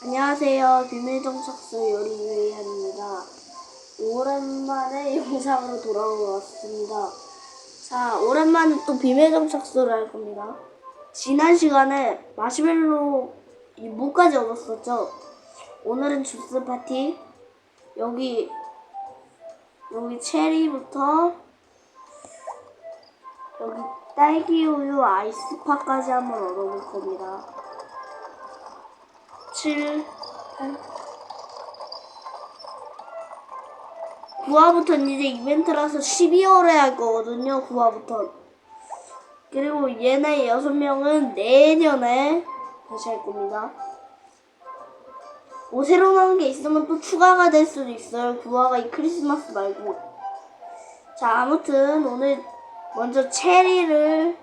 안녕하세요. 비밀정착소 요리요리합니다. 오랜만에 영상으로 돌아왔습니다. 자, 오랜만에 또 비밀정착소를 할 겁니다. 지난 시간에 마시멜로 이 무까지 얻었었죠. 오늘은 주스 파티. 여기 여기 체리부터 여기 딸기 우유 아이스파까지 한번 얻어볼 겁니다. 7, 8. 9화부터는 이제 이벤트라서 12월에 할 거거든요. 9화부터. 그리고 얘네 6명은 내년에 다시 할 겁니다. 뭐 새로 나온 게 있으면 또 추가가 될 수도 있어요. 9화가 이 크리스마스 말고. 자, 아무튼 오늘 먼저 체리를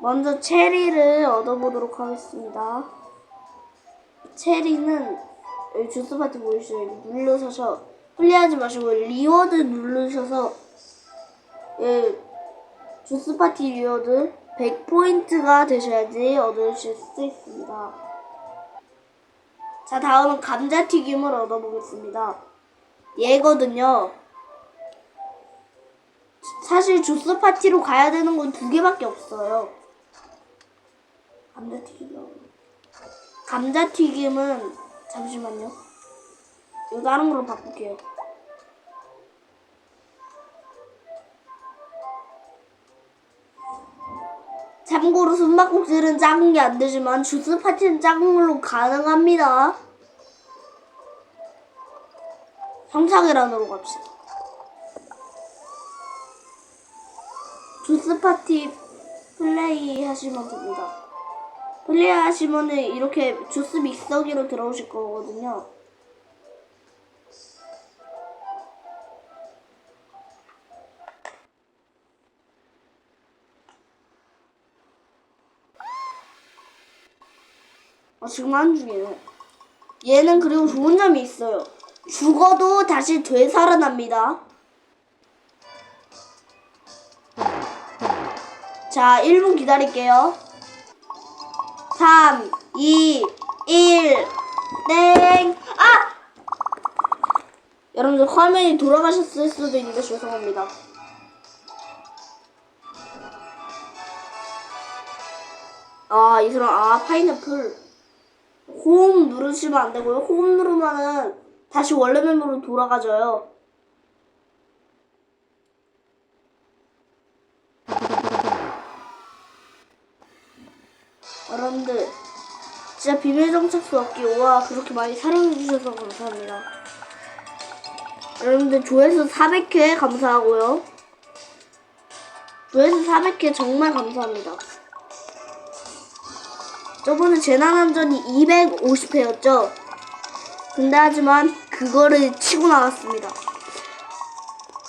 먼저 체리를 얻어보도록 하겠습니다. 체리는 주스 파티 보이시죠? 눌러서서 플레이하지 마시고 리워드 누르셔서 예, 주스 파티 리워드 100포인트가 되셔야지 얻으실 수 있습니다. 자 다음은 감자튀김을 얻어보겠습니다. 얘거든요. 사실 주스 파티로 가야 되는 건 두 개밖에 없어요. 감자튀김. 감자튀김은 잠시만요. 이거 다른 걸로 바꿀게요. 참고로 숨바꼭질은 작은 게 안 되지만 주스 파티는 작은 걸로 가능합니다. 형사계란으로 갑시다. 주스 파티 플레이 하시면 됩니다. 플레이 하시면은 이렇게 주스 믹서기로 들어오실 거거든요. 아, 지금 하는 중이에요. 얘는 그리고 좋은 점이 있어요. 죽어도 다시 되살아납니다. 자, 1분 기다릴게요. 3, 2, 1, 땡! 아! 여러분들 화면이 돌아가셨을 수도 있는데 죄송합니다. 아, 이 사람, 아, 파인애플. 호흡 누르시면 안 되고요. 호흡 누르면은 다시 원래 멤버로 돌아가져요. 여러분들 진짜 비밀 정착수 없기 와 그렇게 많이 사랑해 주셔서 감사합니다. 여러분들 조회수 400회 감사하고요. 조회수 400회 정말 감사합니다. 저번에 재난안전이 250회였죠. 근데 하지만 그거를 치고 나갔습니다.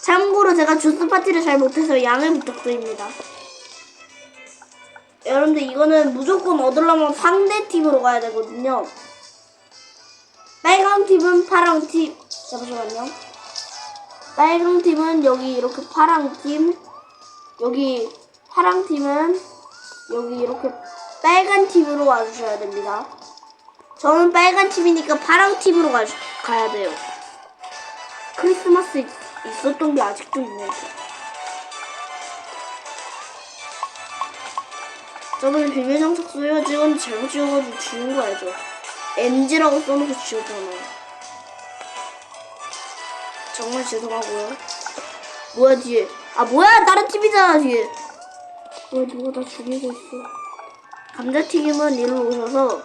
참고로 제가 주스 파티를 잘 못해서 양해 부탁드립니다. 여러분들 이거는 무조건 얻으려면 상대 팀으로 가야 되거든요. 빨강 팀은 파랑 팀. 잠시만요. 빨강 팀은 여기 이렇게 파랑 팀. 여기 파랑 팀은 여기 이렇게 빨간 팀으로 와주셔야 됩니다. 저는 빨간 팀이니까 파랑 팀으로 가, 가야 돼요. 크리스마스 있, 있었던 게 아직도 있네 저번에 비밀 정착수 헤어지건 잘못 지워가지고 지운 거 알죠? NG라고 써놓고 지웠잖아요. 정말 죄송하고요. 뭐야 뒤에? 아 뭐야 다른 팀이잖아 뒤에. 뭐야 누가 나 죽이고 있어. 감자튀김은 이리로 오셔서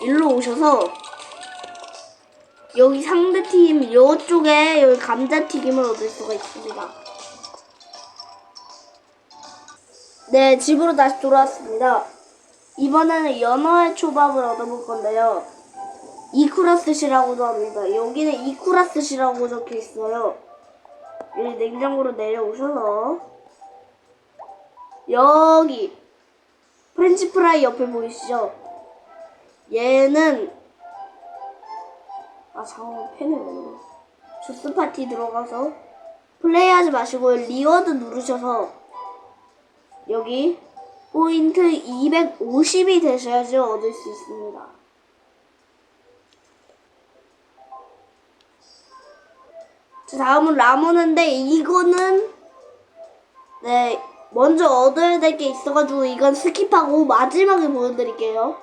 일로 오셔서 여기 상대팀 이쪽에 여기 감자튀김을 얻을 수가 있습니다. 네, 집으로 다시 돌아왔습니다. 이번에는 연어의 초밥을 얻어볼 건데요. 이쿠라스시라고도 합니다. 여기는 이쿠라스시라고 적혀 있어요. 여기 냉장고로 내려오셔서 여기 프렌치 프라이 옆에 보이시죠? 얘는 아 잠깐만 펜을 왜 넣어? 주스 파티 들어가서 플레이하지 마시고 리워드 누르셔서 여기 포인트 250이 되셔야지 얻을 수 있습니다. 자, 다음은 라모는데 이거는 네 먼저 얻어야 될 게 있어가지고 이건 스킵하고 마지막에 보여드릴게요.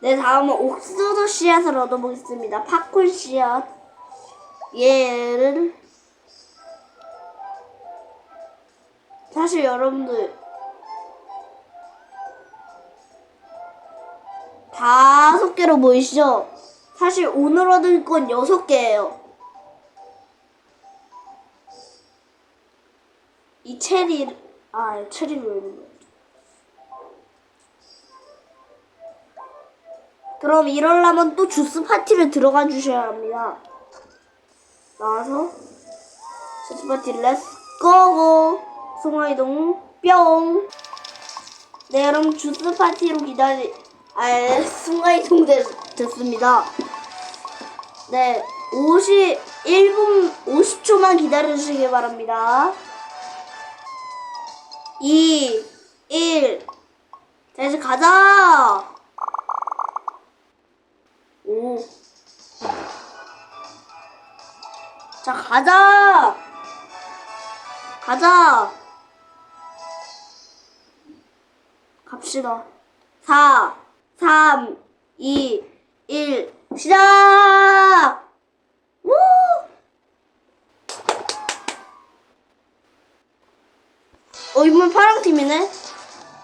네 다음은 옥수수 씨앗을 얻어보겠습니다. 팝콘 씨앗 얘를 사실 여러분들 다섯 개로 보이시죠? 사실 오늘 얻을 건 여섯 개예요. 이 체리 아 읽는 거야? 그럼 이러려면 또 주스 파티를 들어가 주셔야 합니다. 나와서 주스 파티 렛츠 고고 송화이동 뿅. 네 여러분 주스 파티로 기다리 아 순간이동 됐, 됐습니다. 네 51분 50초만 기다려 주시기 바랍니다. 2 1 자, 이제 가자. 오. 자, 가자. 가자. 갑시다. 4, 3, 2, 1, 시작! 우! 어, 이번 파랑 팀이네?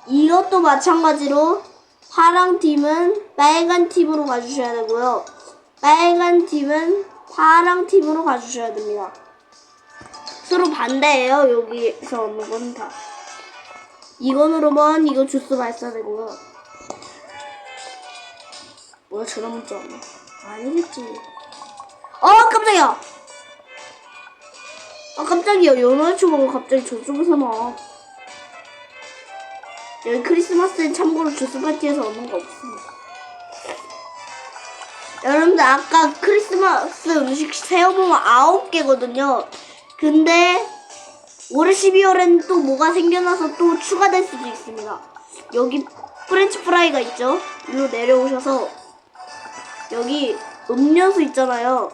이것도 마찬가지로 파랑 팀은 빨간 팀으로 가주셔야 되고요. 빨간 팀은 파랑 팀으로 가주셔야 됩니다. 서로 반대예요. 여기서 오는 건 다. 이건으로만 이거 주스 발사되고요. 뭐야 전화 문자 왔네. 아니겠지. 어 깜짝이야. 아 깜짝이야. 연어초가 갑자기 저쪽에서 나와. 여기 크리스마스엔 참고로 주스 파티에서 얻는 거 없습니다. 여러분들 아까 크리스마스 음식 세어보면 아홉 개거든요. 근데 올해 12월엔 또 뭐가 생겨나서 또 추가될 수도 있습니다. 여기 프렌치 프라이가 있죠? 일로 내려오셔서 여기 음료수 있잖아요.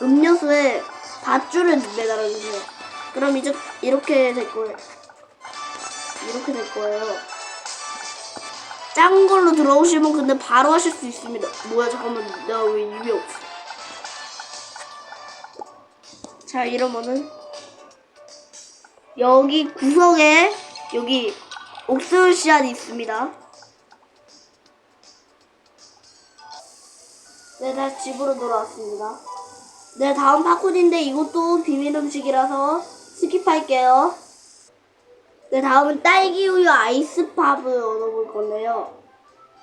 음료수에 밧줄을 매달아주세요. 그럼 이제 이렇게 될 거예요. 이렇게 될 거예요. 작은 걸로 들어오시면 근데 바로 하실 수 있습니다. 뭐야 잠깐만 내가 왜 입이 없어? 자 이러면은 여기 구석에 여기 옥수수 씨앗이 있습니다. 네, 다시 집으로 돌아왔습니다. 네, 다음 팝콘인데 이것도 비밀 음식이라서 스킵할게요. 네, 다음은 딸기 우유 아이스팝을 얻어볼 건데요.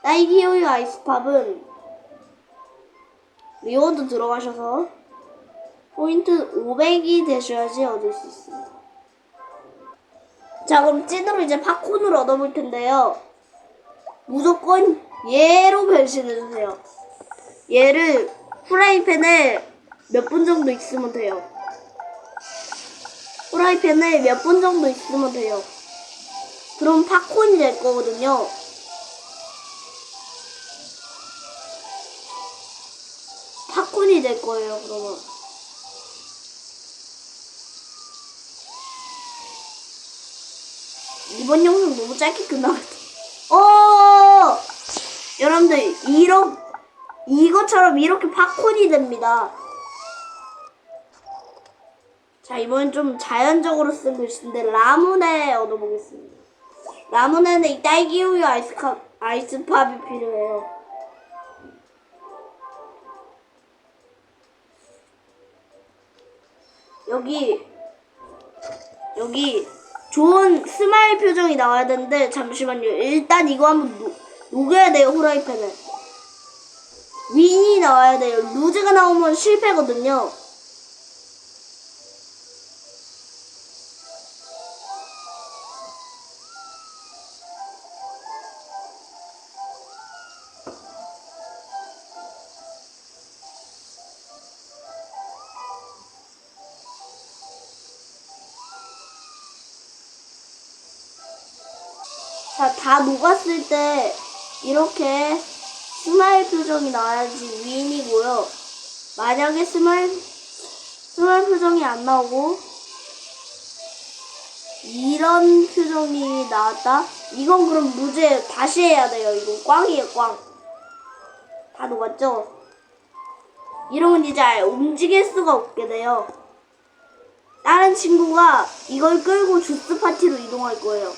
딸기 우유 아이스팝은 리워드 들어가셔서 포인트 500이 되셔야지 얻을 수 있습니다. 자, 그럼 찐으로 이제 팝콘을 얻어볼 텐데요. 무조건 얘로 변신해주세요. 얘를 프라이팬에 몇 분 정도 있으면 돼요. 프라이팬에 몇 분 정도 있으면 돼요. 그럼 팝콘이 될 거거든요. 팝콘이 될 거예요, 그러면. 이번 영상 너무 짧게 끝나갔다. 어! 여러분들, 이런, 이것처럼 이렇게 팝콘이 됩니다. 자, 이번엔 좀 자연적으로 쓴 글씨인데, 라무네 얻어보겠습니다. 라무네는 이 딸기 우유 아이스컵, 아이스팝이 필요해요. 여기, 여기, 좋은 스마일 표정이 나와야 되는데, 잠시만요. 일단 이거 한번 녹, 녹여야 돼요, 후라이팬에. 윈이 나와야 돼요. 루즈가 나오면 실패거든요. 자, 다 녹았을 때 이렇게 스마일 표정이 나와야지 윈이고요. 만약에 스마일 스마일 표정이 안 나오고 이런 표정이 나왔다? 이건 그럼 무죄 다시 해야 돼요. 이거 꽝이에요, 꽝. 다 녹았죠? 이러면 이제 아예 움직일 수가 없게 돼요. 다른 친구가 이걸 끌고 주스 파티로 이동할 거예요.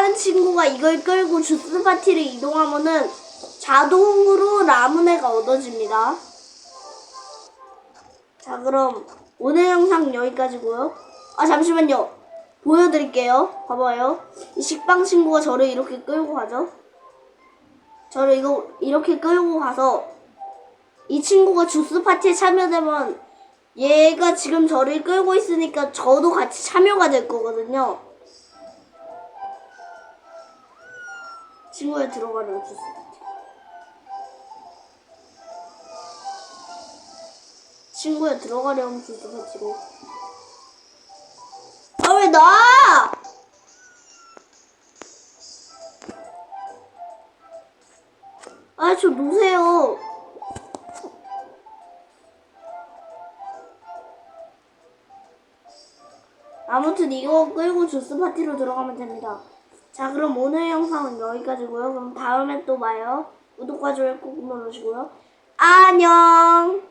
다른 친구가 이걸 끌고 주스 파티를 이동하면은 자동으로 라무네가 얻어집니다. 자, 그럼 오늘 영상 여기까지고요. 아, 잠시만요. 보여드릴게요. 봐봐요. 이 식빵 친구가 저를 이렇게 끌고 가죠. 저를 이거 이렇게 끌고 가서 이 친구가 주스 파티에 참여되면 얘가 지금 저를 끌고 있으니까 저도 같이 참여가 될 거거든요. 친구에 들어가려고 주스 파티. 친구에 들어가려면 주스 파티로. 아, 왜 나! 아, 저 놓으세요. 아무튼 이거 끌고 주스 파티로 들어가면 됩니다. 자, 그럼 오늘 영상은 여기까지고요. 그럼 다음에 또 봐요. 구독과 좋아요 꾹 눌러주시고요. 안녕!